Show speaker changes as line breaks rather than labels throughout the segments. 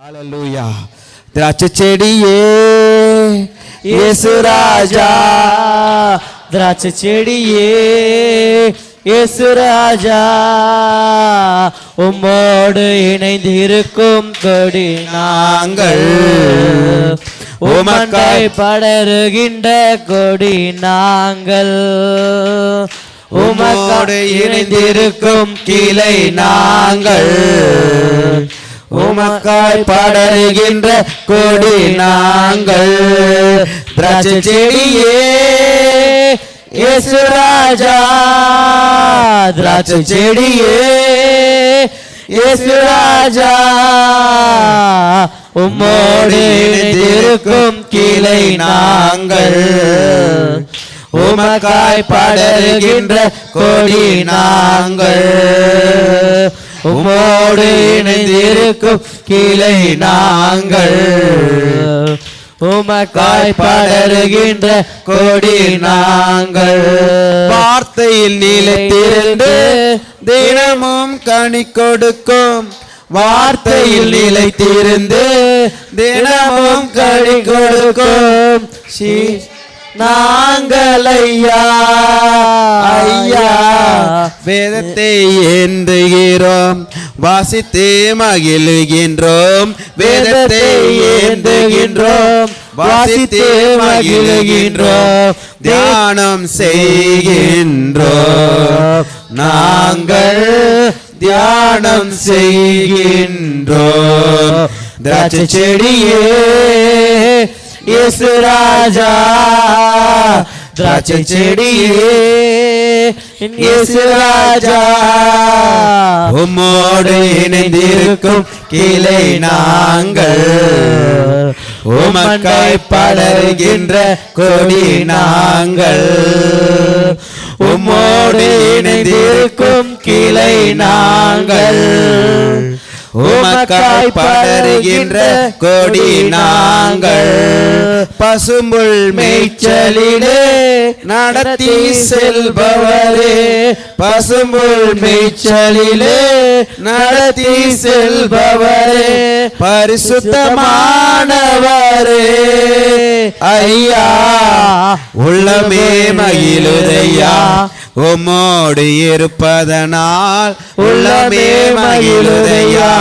ஹalleluya திராட்சை செடியே இயேசு ராஜா
திராட்சை செடியே இயேசு ராஜா உம்மோடு இணைந்திருக்கும் கொடி நாங்கள். உமக்காய் படருகின்ற கொடி நாங்கள். உமக்கோடு இணைந்திருக்கும் கிளை நாங்கள்.
உமக்காய் படருகின்ற கொடி நாங்கள். திராட்சை செடியே
இயேசு ராஜா. திராட்சை செடியே இயேசு ராஜா. உம்மோடு இருக்கும் கிளை நாங்கள். உமக்காய் படருகின்ற கொடி நாங்கள். உம்மோடு இணைந்திருக்கும் கிளை நாங்கள். உமக்காய் படருகின்ற கொடி நாங்கள்.
வார்த்தையில் நிலைத்திருந்து தினமும் கனி கொடுக்கும். வார்த்தையில் நிலைத்திருந்து தினமும் கனி கொடுக்கும். சீ-
நாங்கள் ஐயா
ஐயா வேதத்தை ஏந்துகிறோம் வாசித்து மகிழ்கின்றோம். வேதத்தை ஏந்துகின்றோம் வாசித்து மகிழ்கின்றோம். தியானம் செய்கின்றோம். நாங்கள் தியானம் செய்கின்றோம். திராட்சை செடியே
இயேசு ராஜா திராட்சை செடியே இயேசு ராஜா.
உம்மோடு இணைந்திருக்கும் கிளை நாங்கள் உமக்காய் படர்கின்ற கொடி நாங்கள். உம்மோடு இணைந்திருக்கும் கிளை நாங்கள். உமக்காய் படருகின்ற கொடி நாங்கள். பசும்புல் மேய்ச்சலிலே நடத்தி செல்பவரே. பசும்புல் மேய்ச்சலிலே நடத்தி செல்பவரே. பரிசுத்தமானவரே. ஐயா உள்ளமே மகிழுதையா. உம்மோடு இருப்பதனால் உள்ளமே மகிழுதையா.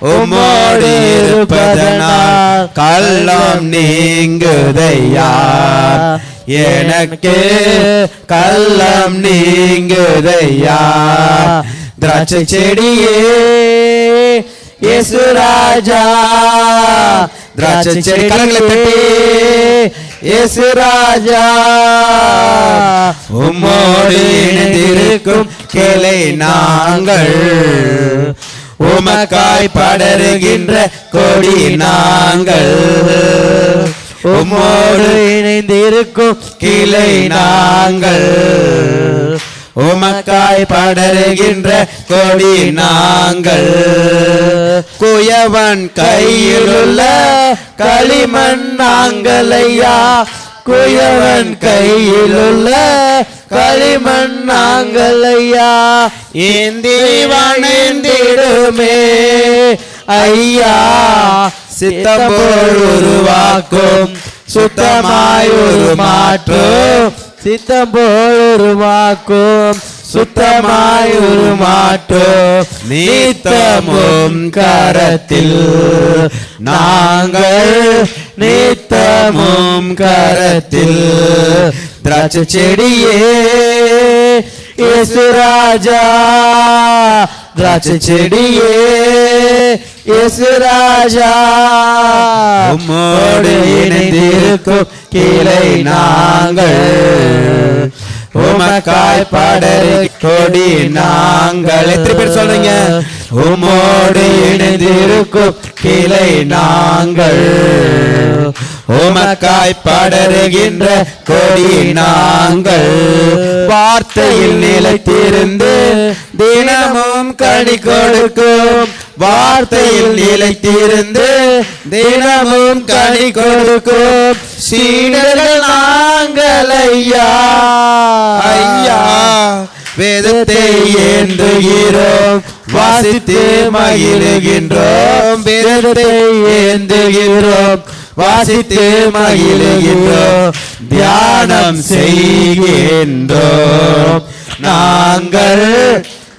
உம்மோடு இருப்பதனால் கள்ளம் நீங்குதையா? எனக்கு கள்ளம் நீங்குதையா? திராட்சை செடியே இயேசு ராஜா. திராட்சை செடி கரங்களை தட்டி இயேசு ராஜா. உம்மோடு இணைந்திருக்கும் கிளை நாங்கள். உமக்காய் படருகின்ற கொடி நாங்கள்.
உம்மோடு இணைந்திருக்கும்
கிளை நாங்கள். உமக்காய் படருகின்ற கொடி நாங்கள். குயவன் கையிலுள்ள களிமண் நாங்கள் ஐயா குயவன் கையிலுள்ள களிமண் நாங்களையா? ஏந்தி வணைந்திடுமே ஐயா சித்தம்போல் உருவாக்கும் சுத்தமாய் ஒரு மாற்றும்
சித்தம் போல் உருவாக்கும் சுத்தமாய் உருமாற்றும்.
நீத்தமும் கரத்தில் நாங்கள் நீத்தமும் கரத்தில் திராட்சை செடியே.
இயேசு ராஜா திராட்சை செடியே. இயேசு ராஜா
உம்மோடு இணைந்திருக்கும் கீழே நாங்கள். உமக்காய் படரு கொடி நாங்கள். எத்தனை பேர் சொல்றீங்க? உமோடு இணைந்திருக்கும் கிளை நாங்கள். உமக்காய் படருகின்ற கொடி நாங்கள் வார்த்தையில் நிலைத்திருந்து தினமும் கடி கொடுக்கும். வார்த்தையில் நிலைத்திருந்து தினமும் கனி கொடுக்கும். சீடர்கள் நாங்கள் ஐயா. ஐயா வேதத்தை ஏந்துகிறோம். வாசித்து மகிழ்கின்றோம். வேதத்தை ஏந்துகிறோம். வாசித்து மகிழுகின்றோம் தியானம் செய்கின்றோம் நாங்கள்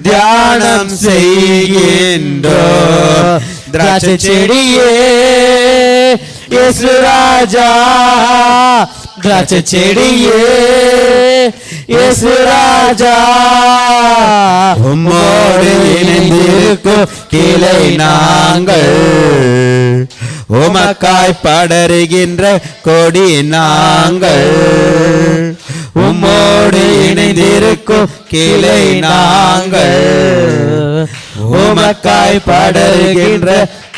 தியானம் செய்கின்றோம் திராட்சை செடியே
இயேசு ராஜா. திராட்சை செடியே இயேசு ராஜா.
உம்மோடு இணைந்திருக்கும் கிளை நாங்கள். உமக்காய் படருகின்ற கொடி நாங்கள். உம்மோடு இணைந்திருக்கும் கிளை நாங்கள். உமக்காய் படருகின்ற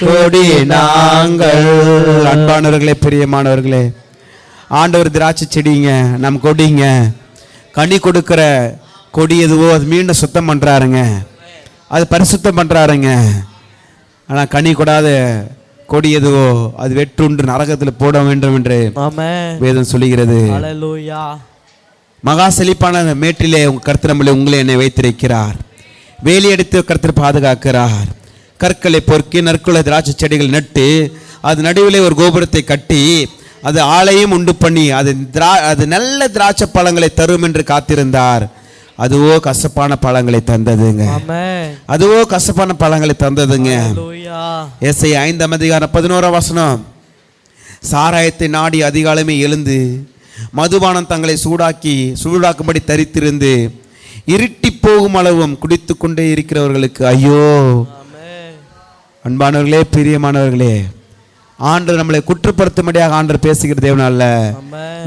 கொடி நாங்கள். அன்பானவர்களே பிரியமானவர்களே ஆண்டவர் திராட்சை செடிங்க நம் கொடிங்க. கனி கொடுக்கிற கொடி எதுவோ அது மீண்டும் சுத்தம் பண்ணுறாருங்க அது பரிசுத்தம் பண்ணுறாருங்க ஆனால் கனி கூடாது கொடி எதுவோ அது வெற்றுண்டு நரகத்தில் போட வேண்டும் என்று வேதம் சொல்லுகிறது. மகா செழிப்பான மேட்டிலே உங்க கர்த்தர் நம்மளை உங்களை என்னை வைத்திருக்கிறார். வேலி அடித்து கர்த்தர் பாதுகாக்கிறார். கற்களை பொறுக்கி நற்குல திராட்சை செடிகள் நட்டு அது நடுவிலே ஒரு கோபுரத்தை கட்டி அது ஆலையும் உண்டு பண்ணி அது திரா அது நல்ல திராட்சை பழங்களை தரும் என்று காத்திருந்தார். அதுவோ கசப்பான பழங்களை தந்ததுங்க. அதுவோ கசப்பான பழங்களை தந்ததுங்க. ஏசை ஐந்தாம் அதிகாரம் பதினோராம் வசனம். சாராயத்தை நாடி அதிகாலமே எழுந்து மதுபானம் தங்களை சூடாக்கி சூடாக்கும்படி தரித்திருந்து இருட்டி போகும் அளவும் குடித்து கொண்டே இருக்கிறவர்களுக்கு ஐயோ. அன்பானவர்களே பிரியமானவர்களே ஆண்டவர் நம்மளை குற்றப்படுத்தும்படியாக ஆண்டவர் பேசுகிற தேவன் அல்ல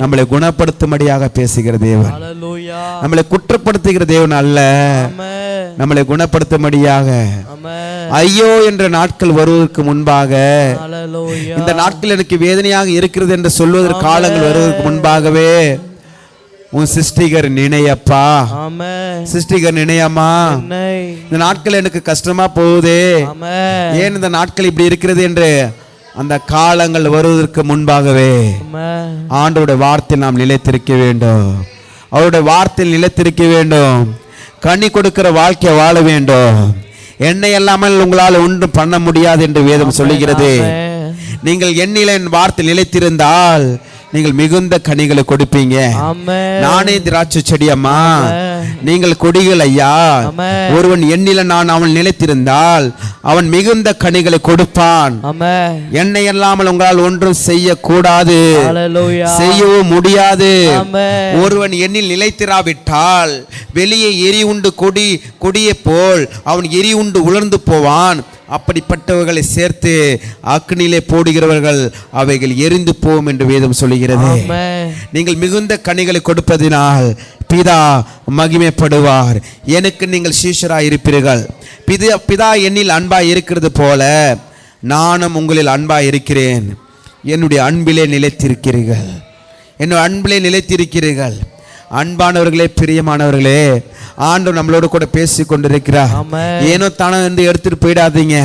நம்மளை குணப்படுத்தும்படியாக பேசுகிற தேவன். நம்மளை குற்றப்படுத்துகிற தேவன் அல்ல நம்மளை குணப்படுத்தும்படியாக ஐயோ என்ற நாட்கள் வருவதற்கு முன்பாக இந்த நாட்கள் எனக்கு வேதனையாக இருக்கிறது என்று சொல்வதற்கு காலங்கள் வருவதற்கு முன்பாகவே உன் சிருஷ்டிகர் நினையப்பா. சிருஷ்டிகர் நினையம்மா. இந்த நாட்கள் எனக்கு கஷ்டமா போகுதே. ஏன் இந்த நாட்கள் இப்படி இருக்கிறது என்று அந்த காலங்கள் வருவதற்கு முன்பாகவே
ஆமென்.
ஆண்டவருடைய வார்த்தையில் நாம் நிலைத்திருக்க வேண்டும். அவருடைய வார்த்தையில் நிலைத்திருக்க வேண்டும். கனி கொடுக்கிற வாழ்க்கையை வாழ வேண்டும். என்னை இல்லாமல் உங்களால் ஒன்றும் பண்ண முடியாது என்று வேதம் சொல்லுகிறது. நீங்கள் எண்ணில என் வார்த்தை நிலைத்திருந்தால் நீங்கள் மிகுந்த கனிகளை கொடுப்பீங்க. நானே திராட்சை செடி அம்மா. நீங்கள் கொடிகள் ஐயா. ஒருவன் எண்ணில நான் அவன் நிலைத்திருந்தால் அவன் மிகுந்த கனிகளை கொடுப்பான். என்னை இல்லாமல் உங்களால் ஒன்றும் செய்யக்கூடாது.
ஹalleluya.
செய்யவும் முடியாது. ஒருவன் எண்ணில் நிலைத்திராவிட்டால் வெளியே எரி உண்டு கொடி கொடியை போல் அவன் எரி உண்டு உலர்ந்து போவான். அப்படிப்பட்டவர்களை சேர்த்து அக்னியிலே போடுகிறவர்கள் அவைகள் எரிந்து போகும் என்று வேதம் சொல்லுகிறது. நீங்கள் மிகுந்த கனிகளை கொடுப்பதினால் பிதா மகிமைப்படுவார். எனக்கு நீங்கள் சீஷராய் இருப்பீர்கள். பிதா பிதா என்னில் அன்பாய் இருக்கிறது போல நானும் உங்களில் அன்பாய் இருக்கிறேன். என்னுடைய அன்பிலே நிலைத்திருக்கிறீர்கள். என்னுடைய அன்பிலே நிலைத்திருக்கிறீர்கள். அன்பானவர்களே பிரியமானவர்களே ஆண்டவர் நம்மளோட கூட பேசி கொண்டிருக்கிறார். ஏனோ தானோ வந்து எடுத்துட்டு போயிடாதீங்க.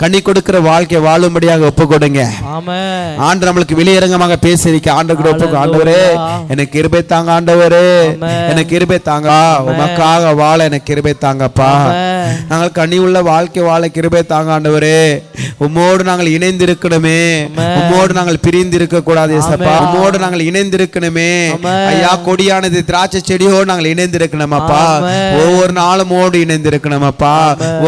கனி கொடுக்கிற வாழ்க்கை வாழும்படியாக ஒப்பு கொடுங்க ஆண்டு நம்மளுக்கு வெளியரங்கமாக பேசியிருக்க ஆண்டு கூட ஒப்பு ஆண்டவரே எனக்கு இருபை தாங்க ஆண்டவரே. எனக்கு இருபை தாங்க உமக்காக வாழ எனக்கு இருபை தாங்கப்பா. நாங்கள் கனி உள்ள வாழ்க்கை வாழ கிருபை தாங்க ஆண்டவரே. உம்மோடு நாங்கள் இணைந்திருக்கணுமே. உம்மோடு நாங்கள் பிரிந்து இருக்க கூடாது. உம்மோடு நாங்கள் இணைந்திருக்கணுமே. ஐயா கொடியானது திராட்சை செடியோடு நாங்கள் இணைந்திருக்கணுமாப்பா. ஒவ்வொரு நாளும் ஓடு இணைந்திருக்கணுமாப்பா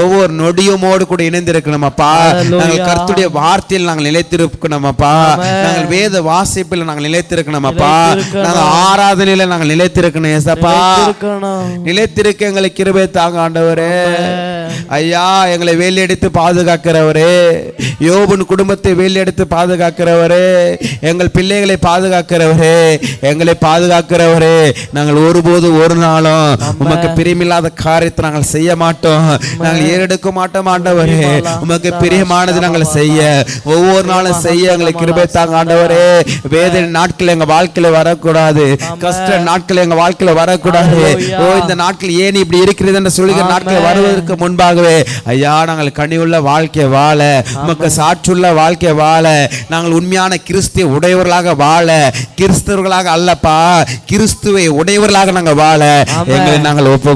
ஒவ்வொரு நொடியுமோடு கூட இணைந்திருக்கணுமாப்பா
Hallelujah.
நாங்கள் கர்த்துடைய வார்த்தையில் நாங்கள் நிலைத்திருக்கணுமாப்பா. நாங்கள் வேத வாசிப்பில் நாங்கள் நிலைத்திருக்கணுமாப்பா
நிலைத்திருக்கணும்.
நாங்கள் ஆராதனையில நாங்கள் நிலைத்திருக்கணும் ஏசப்பா நிலைத்திருக்க எங்களை கிருபை தாங்க ஆண்டவரே. ஐயா எங்களை வேலையடித்து பாதுகாக்கிறவரே. யோபுன் குடும்பத்தை வேலையடித்து பாதுகாக்கிறவரே. எங்கள் பிள்ளைகளை பாதுகாக்கிறவரே. எங்களை பாதுகாக்கிறவரே. நாங்கள் ஒருபோது ஒரு நாளும் உமக்கு பிரியமில்லாத காரியத்தை நாங்கள் செய்ய மாட்டோம். நாங்கள் ஏறெடுக்க மாட்டோம் ஆண்டவரே. உமக்கு பிரியமானது நாங்கள் செய்ய. ஒவ்வொரு நாளும் செய்ய எங்களை கிருபை தாங்க ஆண்டவரே. வேதனை நாட்கள் எங்க வாழ்க்கையில வரக்கூடாது. கஷ்ட நாட்கள் எங்க வாழ்க்கையில வரக்கூடாது. ஓ இந்த நாட்கள் ஏன் இப்படி இருக்கிறது என்று சொல்லுகிற நாட்கள் வருவதற்கு முன் முன்பாகவே ஐயா நாங்கள் கனிவுள்ள வாழ்க்கை வாழ உமக்கு சாற்றுள்ள வாழ்க்கை வாழ நாங்கள் உண்மையான கிறிஸ்துவ உடையவர்களாக வாழ கிறிஸ்தவர்களாக அல்லப்பா கிறிஸ்துவை உடையவர்களாக நாங்கள் வாழ. எங்களை நாங்கள் ஒப்பு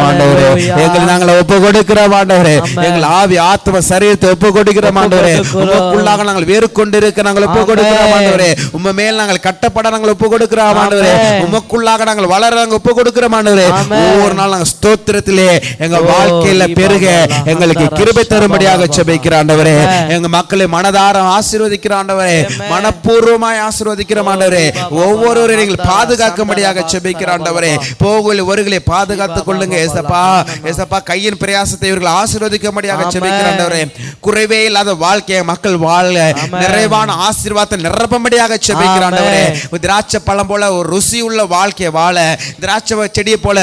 ஆண்டவரே
Hallelujah.
எங்களை நாங்கள் ஒப்பு கொடுக்கிறோம் ஆண்டவரே
ஆமென்.
எங்கள் ஆவி ஆத்ம சரீரத்தை ஒப்பு ஆண்டவரே
கொடுக்கிறோம்.
உமக்குள்ளாக நாங்கள் வேறு கொண்டிருக்க நாங்கள் ஒப்பு கொடுக்கிறோம்
ஆமென்.
ஆண்டவரே உம்ம மேல் நாங்கள் கட்டப்பட நாங்கள் ஒப்பு கொடுக்கிறோம் ஆண்டவரே
ஆமென்.
உமக்குள்ளாக நாங்கள் வளர நாங்கள் ஒப்பு கொடுக்கிறோம் ஆண்டவரே
ஆமென்.
ஒவ்வொரு நாள் நாங்கள் ஸ்தோத்திரத்திலே எங்க வாழ்க்கையில பெருக எங்களுக்கு கிருபை தரும்படியாக. செபிக்கிற ஆண்டவரே. எங்க மக்களை மனதார ஆசீர்வதிக்கிற ஆண்டவரே. மனப்பூர்வமாய் ஆசீர்வதிக்கிற ஆண்டவரே ஒவ்வொருவரை நீங்கள் பாதுகாக்கும்படியாக செபிக்கிற ஆண்டவரே. போகல வருகளை பாதுகாத்துக் கொள்ளுங்க
பாபா,
ஏசப்பா
பாபா.
ஏசப்பா கையின் பிரயாசத்தை இவர்கள் ஆசீர்வதிக்கும்படியாக. செபிக்கிற ஆண்டவரே குறைவே இல்லாத வாழ்க்கையை மக்கள் வாழ. நிறைவான ஆசீர்வாதத்தை நிரப்பும்படியாக செபிக்கிற. ஆண்டவரே திராட்சை பழம் போல ஒரு ருசி உள்ள வாழ்க்கையை வாழ திராட்சை செடியை போல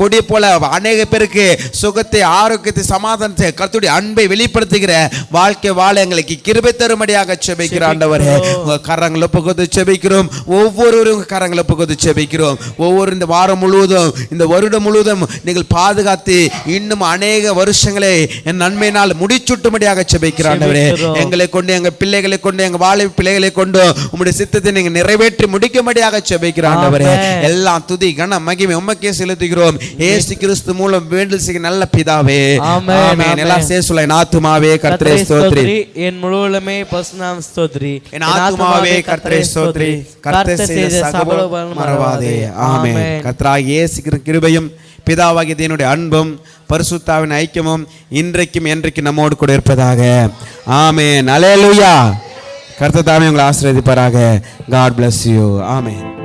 கொடியை போல அநேக பேருக்கு சுகத்தை ஆரோக்கியத்தை சமாதானத்தை கர்த்தருடைய அன்பை வெளிப்படுத்துகிற வாழ்க்கை வாழ எங்களுக்கு கிருபை தரும்படியாக செபிக்கிற ஆண்டவரே. உங்க கரங்களை பகுதி செபிக்கிறோம். ஒவ்வொருவரும் கரங்களை பகுதி செபிக்கிறோம். ஒவ்வொரு இந்த வாரம் முழுவதும் இந்த வருடம் முழுவதும் நீங்கள் பாதுகாத்து இன்னும் அநேக வருஷங்களை என் நன்மையினால் முடிச்சுட்டும்படியாக செபிக்கிற ஆண்டவரே. எங்களை கொண்டு எங்க பிள்ளைகளை கொண்டு எங்க வாழை பிள்ளைகளை கொண்டு உம்முடைய சித்தத்தை நீங்க நிறைவேற்றி முடிக்கும்படியாக செபிக்கிற ஆண்டவரே. எல்லாம் துதி கன மகிமை உமக்கே செலுத்துகிறோம். ஏசு கிறிஸ்து மூலம் வேண்டல் செய்ய நல்ல பிதாவே.
ஆமென்,
ஆமென்.
ஆமென்.
எல்லாம் சேசுல என் ஆத்துமாவே கர்த்தரை
கர்த்தரை
ஸ்தோத்ரி.
ஸ்தோத்ரி, என் முழுவலுமே பசுநாம் ஸ்தோத்ரி.
என் ஆத்துமாவே கர்த்தரை ஸ்தோத்ரி. கர்த்தர் செய்த சகல மறவாதே. ஆமென். கர்த்தராகிய இயேசு கிறிஸ்து கிருபையும் பிதாவாகிய தேவனுடைய அன்பும் பரிசுத்தாவின் ஐக்கியமும் இன்றைக்கும் என்றைக்கும் நம்மோடு கூட இருப்பதாக. ஆமென். அல்லேலூயா கர்த்தர் தாமே உங்களை ஆசீர்வதிப்பாராக. God bless you amen.